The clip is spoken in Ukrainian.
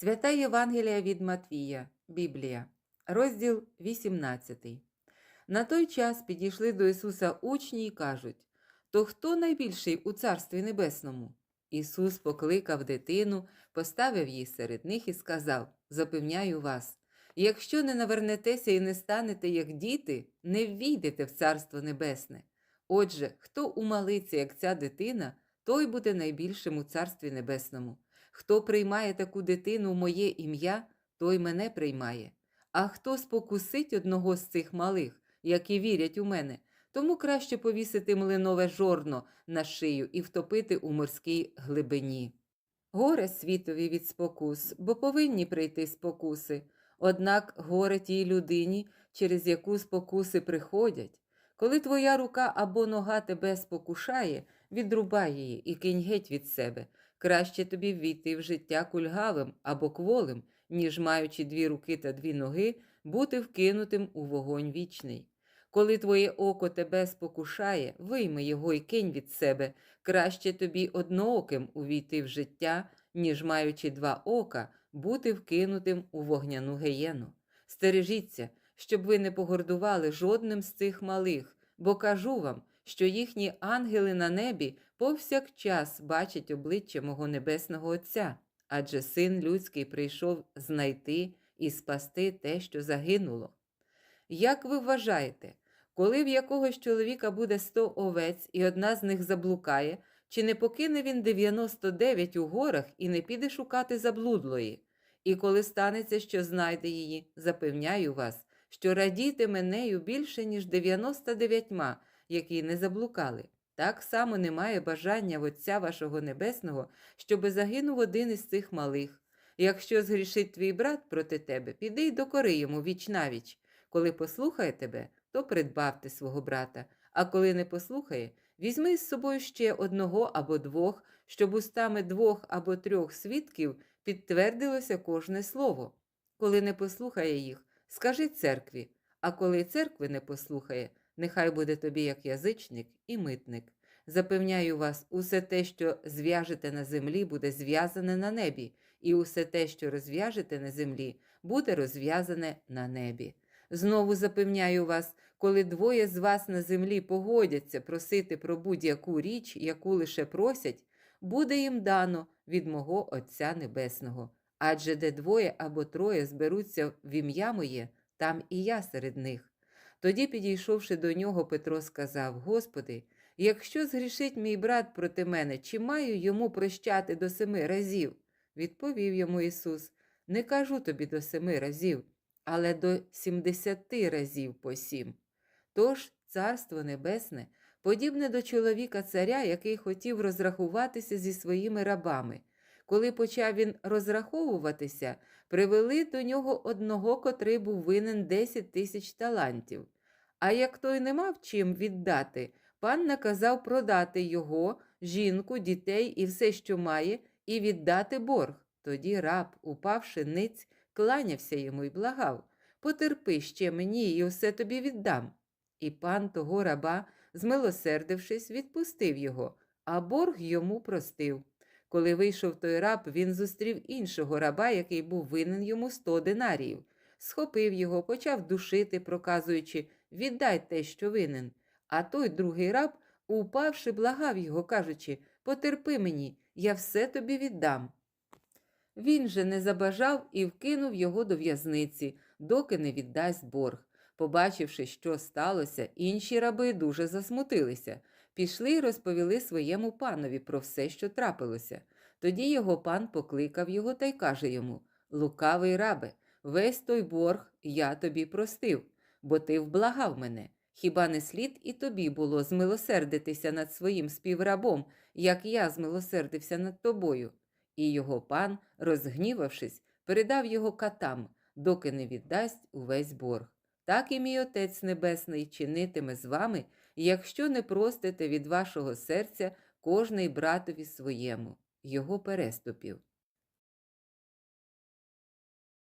Свята Євангелія від Матвія, Біблія, розділ 18. На той час підійшли до Ісуса учні і кажуть: То хто найбільший у Царстві Небесному? Ісус покликав дитину, поставив її серед них і сказав: Запевняю вас, якщо не навернетеся і не станете як діти, не ввійдете в Царство Небесне. Отже, хто умалиться, як ця дитина, той буде найбільшим у Царстві Небесному. Хто приймає таку дитину в моє ім'я, той мене приймає. А хто спокусить одного з цих малих, які вірять у мене, тому краще повісити млинове жорно на шию і втопити у морській глибині. Горе світові від спокус, бо повинні прийти спокуси. Однак горе тій людині, через яку спокуси приходять. Коли твоя рука або нога тебе спокушає, відрубай її і кинь геть від себе. Краще тобі ввійти в життя кульгавим або кволим, ніж маючи дві руки та дві ноги, бути вкинутим у вогонь вічний. Коли твоє око тебе спокушає, вийми його і кинь від себе. Краще тобі однооким увійти в життя, ніж маючи два ока, бути вкинутим у вогняну геєну. Стережіться, щоб ви не погордували жодним з цих малих, бо кажу вам, що їхні ангели на небі повсякчас бачать обличчя мого небесного Отця, адже син людський прийшов знайти і спасти те, що загинуло. Як ви вважаєте, коли в якогось чоловіка буде сто овець і одна з них заблукає, чи не покине він 99 у горах і не піде шукати заблудлої? І коли станеться, що знайде її, запевняю вас, що радітиме нею більше, ніж 99, які не заблукали. Так само немає бажання Отця вашого Небесного, щоби загинув один із цих малих. Якщо згрішить твій брат проти тебе, піди й докори йому віч навіч. Коли послухає тебе, то придбавте свого брата, а коли не послухає, візьми з собою ще одного або двох, щоб устами двох або трьох свідків підтвердилося кожне слово. Коли не послухає їх, скажи церкві, а коли церкви не послухає, нехай буде тобі як язичник і митник. Запевняю вас, усе те, що зв'яжете на землі, буде зв'язане на небі, і усе те, що розв'яжете на землі, буде розв'язане на небі. Знову запевняю вас, коли двоє з вас на землі погодяться просити про будь-яку річ, яку лише просять, буде їм дано від мого Отця Небесного. Адже де двоє або троє зберуться в ім'я моє, там і я серед них. Тоді, підійшовши до нього, Петро сказав: Господи, якщо згрішить мій брат проти мене, чи маю йому прощати до семи разів? Відповів йому Ісус: Не кажу тобі до семи разів, але до сімдесяти разів по сім. Тож Царство Небесне подібне до чоловіка царя, який хотів розрахуватися зі своїми рабами. Коли почав він розраховуватися, привели до нього одного, котрий був винен 10 тисяч талантів. А як той не мав чим віддати, пан наказав продати його, жінку, дітей і все, що має, і віддати борг. Тоді раб, упавши ниць, кланявся йому й благав Потерпи ще мені і усе тобі віддам. І пан того раба, змилосердившись, відпустив його, а борг йому простив. Коли вийшов той раб, він зустрів іншого раба, який був винен йому сто динаріїв, схопив його, почав душити, проказуючи віддай те, що винен. А той другий раб, упавши, благав його, кажучи Потерпи мені, я все тобі віддам. Він же не забажав і вкинув його до в'язниці, доки не віддасть борг. Побачивши, що сталося, інші раби дуже засмутилися, пішли й розповіли своєму панові про все, що трапилося. Тоді його пан покликав його та й каже йому Лукавий рабе, весь той борг я тобі простив, бо ти вблагав мене. Хіба не слід і тобі було змилосердитися над своїм співрабом, як я змилосердився над тобою? І його пан, розгнівавшись, передав його катам, доки не віддасть увесь борг. Так і мій Отець Небесний чинитиме з вами, якщо не простите від вашого серця кожний братові своєму, його переступів.